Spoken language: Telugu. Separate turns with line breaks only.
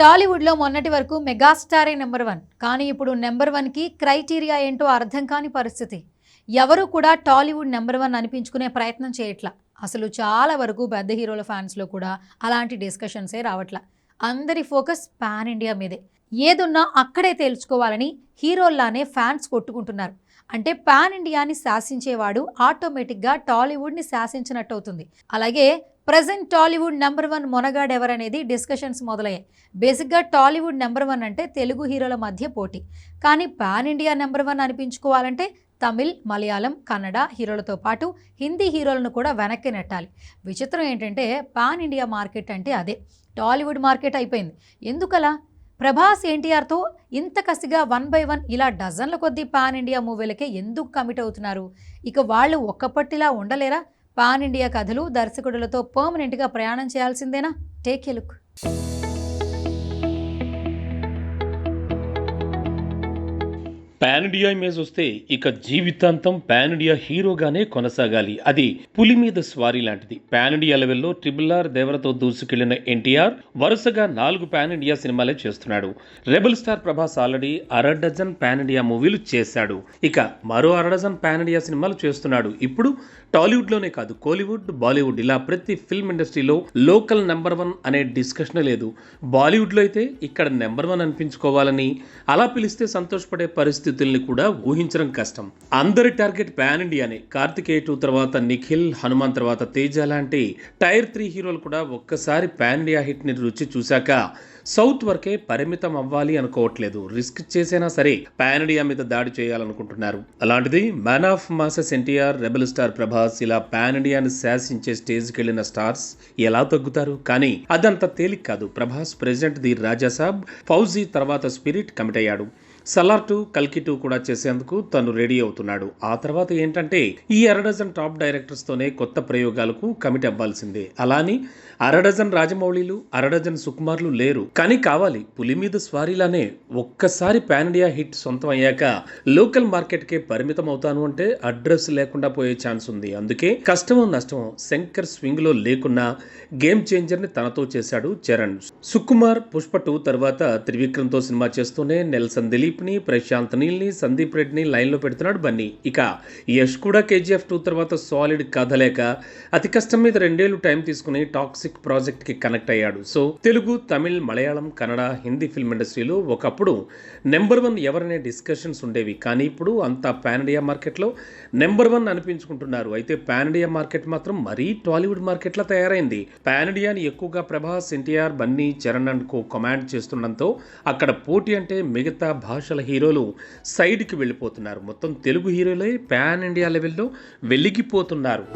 టాలీవుడ్లో మొన్నటి వరకు మెగాస్టారే నెంబర్ వన్. కానీ ఇప్పుడు నెంబర్ వన్కి క్రైటీరియా ఏంటో అర్థం కాని పరిస్థితి. ఎవరు కూడా టాలీవుడ్ నెంబర్ వన్ అనిపించుకునే ప్రయత్నం చేయట్లా. అసలు చాలా వరకు పెద్ద హీరోల ఫ్యాన్స్లో కూడా అలాంటి డిస్కషన్సే రావట్లా. అందరి ఫోకస్ పాన్ ఇండియా మీదే. ఏదున్నా అక్కడే తేల్చుకోవాలని హీరోల్లానే ఫ్యాన్స్ కొట్టుకుంటున్నారు. అంటే పాన్ ఇండియాని శాసించేవాడు ఆటోమేటిక్గా టాలీవుడ్ని శాసించినట్టు అవుతుంది అలాగే present Tollywood number one Monagadu ఎవరనేది డిస్కషన్స్ మొదలయ్యాయి. బేసిక్గా టాలీవుడ్ నెంబర్ వన్ అంటే తెలుగు హీరోల మధ్య పోటీ. కానీ పాన్ ఇండియా నెంబర్ వన్ అనిపించుకోవాలంటే తమిళ్ మలయాళం కన్నడ హీరోలతో పాటు హిందీ హీరోలను కూడా వెనక్కి నెట్టాలి. విచిత్రం ఏంటంటే పాన్ ఇండియా మార్కెట్ అంటే అదే. టాలీవుడ్ మార్కెట్ అయిపోయింది. ఎందుకలా? ప్రభాస్ ఎన్టీఆర్తో ఇంత కసిగా వన్ బై వన్ ఇలా డజన్ల కొద్దీ పాన్ ఇండియా మూవీలకే ఎందుకు కమిట్ అవుతున్నారు? ఇక వాళ్ళు ఒక్కపట్టిలా ఉండలేరా? పాన్ ఇండియా కథలు దర్శకుడులతో పర్మనెంట్గా ప్రయాణం చేయాల్సిందేనా? Take a look
pan India image వస్తే ఇక జీవితాంతం పాన్ ఇండియా హీరోగానే కొనసాగాలి. అది పులి మీద స్వారీ లాంటిది. పాన్ ఇండియా లెవెల్లో ట్రిపుల్ ఆర్ దేవరతో దూసుకెళ్ళిన ఎన్టీఆర్ వరుసగా నాలుగు పాన్ ఇండియా సినిమాలే చేస్తున్నాడు. రెబల్ స్టార్ ప్రభాస్ ఆల్రెడీ అర డజన్ పాన్ ఇండియా మూవీలు చేశాడు. ఇక మరో అర డజన్ పాన్ ఇండియా సినిమాలు చేస్తున్నాడు. ఇప్పుడు టాలీవుడ్లోనే కాదు కోలీవుడ్ బాలీవుడ్ ఇలా ప్రతి ఫిల్మ్ ఇండస్ట్రీలో లోకల్ నెంబర్ వన్ అనే డిస్కషనే లేదు. బాలీవుడ్లో అయితే ఇక్కడ నెంబర్ వన్ అనిపించుకోవాలని అలా పిలిస్తే సంతోషపడే పరిస్థితి పరిస్థితుల్ని కూడా ఊహించడం కష్టం. అందరి టార్గెట్ ప్యాన్ ఇండియానే. కార్తికేయ టూ తర్వాత నిఖిల్ హనుమాన్ తర్వాత తేజ లాంటి టైర్ త్రీ హీరోలు కూడా ఒక్కసారి ప్యాన్ ఇండియా హిట్ని రుచి చూశాక సౌత్ వరకే పరిమితం అవ్వాలి అనుకోవట్లేదు. రిస్క్ చేసైనా సరే ప్యాన్ ఇండియా మీద దాడి చేయాలనుకుంటున్నారు. అలాంటిది man of masses NTR rebel star Prabhas ఇలా ప్యాన్ ఇండియాని శాసించే స్టేజ్కి వెళ్ళిన స్టార్స్ ఎలా తగ్గుతారు? కానీ అదంత తేలిక కాదు. ప్రభాస్ ప్రెసిడెంట్ ది రాజాసాబ్ ఫౌజీ తర్వాత స్పిరిట్ కమిట్ అయ్యాడు సలార్ టూ కల్కి టూ కూడా చేసేందుకు తను రెడీ అవుతున్నాడు. ఆ తర్వాత ఏంటంటే ఈ అరడజన్ టాప్ డైరెక్టర్స్ తోనే కొత్త ప్రయోగాలకు కమిట్ అవ్వాల్సిందే. అలాని అరడజన్ రాజమౌళిలు అరడజన్ సుకుమార్లు లేరు. కానీ కావాలి పులి మీద స్వారీలానే ఒక్కసారి పాన్ ఇండియా హిట్ సొంతం అయ్యాక లోకల్ మార్కెట్కే పరిమితం అవుతాను అంటే అడ్రస్ లేకుండా పోయే ఛాన్స్ ఉంది. అందుకే కష్టమో నష్టమో శంకర్ స్వింగ్లో లేకున్నా గేమ్ చేంజర్ని తనతో చేశాడు చరణ్. సుకుమార్ పుష్ప టూ తర్వాత త్రివిక్రమ్తో సినిమా చేస్తూనే నెల్సన్ దిలీప్ని ప్రశాంత్ నీల్ని సందీప్ రెడ్డిని లైన్లో పెడుతున్నాడు బన్నీ. ఇక యష్ కూడా కేజీఎఫ్ టూ తర్వాత సాలిడ్ కదలేక అతి కష్టం మీద రెండేళ్ళు టైం తీసుకుని టాక్సిక్ ప్రాజెక్ట్కి కనెక్ట్ అయ్యాడు. సో తెలుగు తమిళ్ మలయాళం కన్నడ హిందీ ఫిల్మ్ ఇండస్ట్రీలో ఒకప్పుడు నెంబర్ వన్ ఎవరనే డిస్కషన్స్ ఉండేవి. కానీ ఇప్పుడు అంతా పాన్ ఇండియా మార్కెట్లో నెంబర్ వన్ అనిపించుకుంటున్నారు. అయితే పాన్ ఇండియా మార్కెట్ మాత్రం మరీ టాలీవుడ్ మార్కెట్లా తయారైంది. పాన్ ఇండియాని ఎక్కువగా Prabhas NTR Bunny Charan and co command చేస్తుండడంతో అక్కడ పోటీ అంటే మిగతా భాషల హీరోలు సైడ్కి వెళ్ళిపోతున్నారు. మొత్తం తెలుగు హీరోలే పాన్ ఇండియా లెవెల్లో వెలిగిపోతున్నారు.